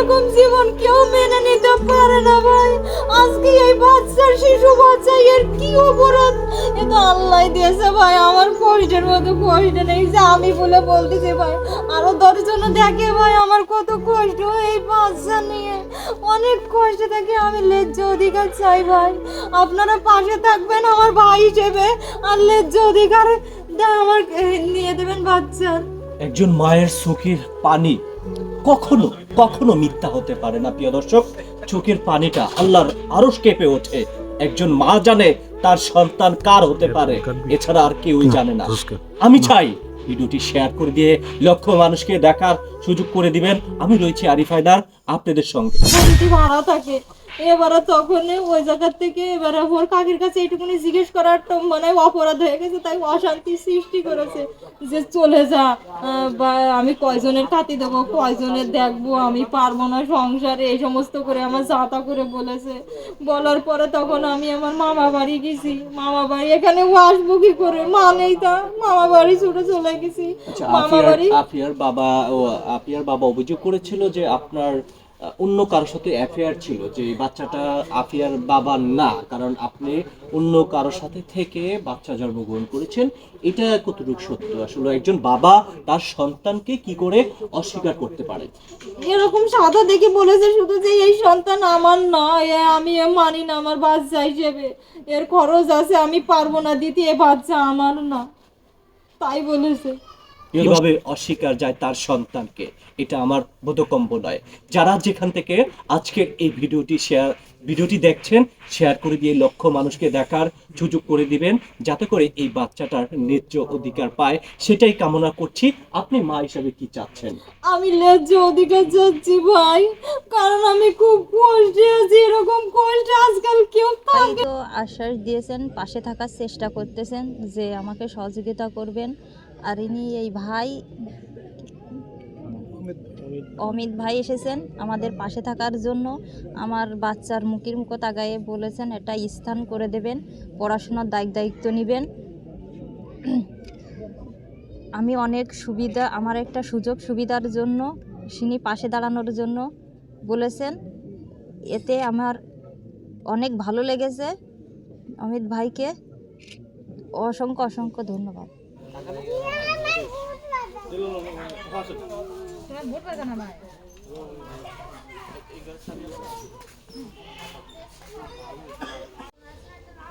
এরকম জীবন কেউ মেনে নিতে পারে না ভাই। আজকে এই বাচ্চার শিশু বাচ্চা এর কি অপরাধ? এ তো আল্লাহ দিয়েছে ভাই, আমার কষ্টের মতো কষ্ট নেই যে আমি বলে বলতেছি ভাই। আরও দশজন দেখে ভাই আমার কত কষ্ট এই বাচ্চা নিয়ে। অনেক কষ্ট থেকে আমি লেজ্জ অধিকার চাই ভাই। আপনারা পাশে থাকবেন আমার ভাই হিসেবে, আর লেজ্জ অধিকার আমার নিয়ে দেবেন বাচ্চার। একজন মায়ের চোখের পানি। কখনো কখনো মিথ্যা হতে পারে না প্রিয় দর্শক। চোখের পানিটা আল্লাহর আরও কেঁপে ওঠে। একজন মা জানে তার সন্তান কার হতে পারে এছাড়া আর কেউই জানে না। আমি চাই ভিডিওটি শেয়ার করে দিয়ে লক্ষ মানুষকে দেখার সুযোগ করে দিবেন। আমি রয়েছি আরিফ হায়দার আপনাদের সঙ্গে। এবারে তখন ওই জায়গার থেকে এবারে ওর কাকির কাছে এইটুকুনি জিজ্ঞেস করার তো মানে অপরাধ হয়ে গেছে তাই অশান্তি সৃষ্টি করেছে যে চলে যা বা আমি কয়জনের খাতি দেবো কয়জনের দেখব আমি পারব না সংসারে এই সমস্ত করে আমার যাতা করে বলেছে। বলার পরে তখন আমি আমার মামা বাড়ি গেছি মামা বাড়ি এখানে আসব কি করে? মা নেই তা মামা বাড়ি ছুটে চলে গেছি। আচ্ছা, মামা বাড়ি আফিয়ার বাবা ও আফিয়ার বাবা অভিযোগ করেছিল যে আপনার অন্য কারোর সাথে অ্যাফেয়ার ছিল যে বাচ্চাটা আফিয়ার বাবা না, কারণ আপনি অন্য কারোর সাথে থেকে বাচ্চা জন্মগ্রহণ করেছেন, এটা কতটুকু সত্য? আসলে একজন বাবা তার সন্তানকে কি করে অস্বীকার করতে পারে? এরকম সাদা দেখে বলেছে শুধু যে এই সন্তান আমার না, এ আমি মানি না, আমার বাচ্চা হিসেবে। এর খরচ আছে, আমি পারব না দিতে এ বাচ্চা আমার না। তাই বলেছে। কীভাবে অস্বীকার যায় তার সন্তানকে? এটা আমার বোধকম্প নয়। যারা যেখান থেকে আজকের এই ভিডিওটি শেয়ার ভিডিওটি দেখছেন শেয়ার করে দিয়ে লক্ষ মানুষকে দেখার সুযোগ করে দিবেন যাতে করে এই বাচ্চাটার ন্যায্য অধিকার পায়। সেটাই কামনা করছি। আপনি মা হিসাবে কি চাচ্ছেন? আমি ন্যায্য অধিকার চাচ্ছি ভাই কারণ আমি খুব কষ্টে আছি এরকম কষ্ট আজকাল কেউ থাকে আশ্বাস দিয়েছেন পাশে থাকার চেষ্টা করতেছেন যে আমাকে সহযোগিতা করবেন। আর ইনি এই ভাই অমিত ভাই এসেছেন আমাদের পাশে থাকার জন্য। আমার বাচ্চার মুখের মুখ তাগায়ে বলেছেন, এটা স্থান করে দেবেন, পড়াশোনার দায়িত্ব দায়িত্ব নেবেন। আমি অনেক সুবিধা, আমার একটা সুযোগ সুবিধার জন্য তিনি পাশে দাঁড়ানোর জন্য বলেছেন, এতে আমার অনেক ভালো লেগেছে। অমিত ভাইকে অসংখ্য অসংখ্য ধন্যবাদ।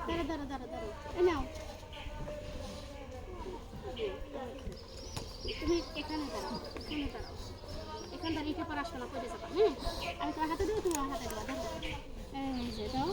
দাঁড়া দাঁড়া দাঁড়া দাঁড়া এই নাও তুমি এখানে দাঁড়াও এখানে দাঁড়াও এখানে দাঁড়িয়ে পড়াশোনা করে যাবা হ্যাঁ আমি তোমার হাতে দেবো তুমি আমার হাতে দেবো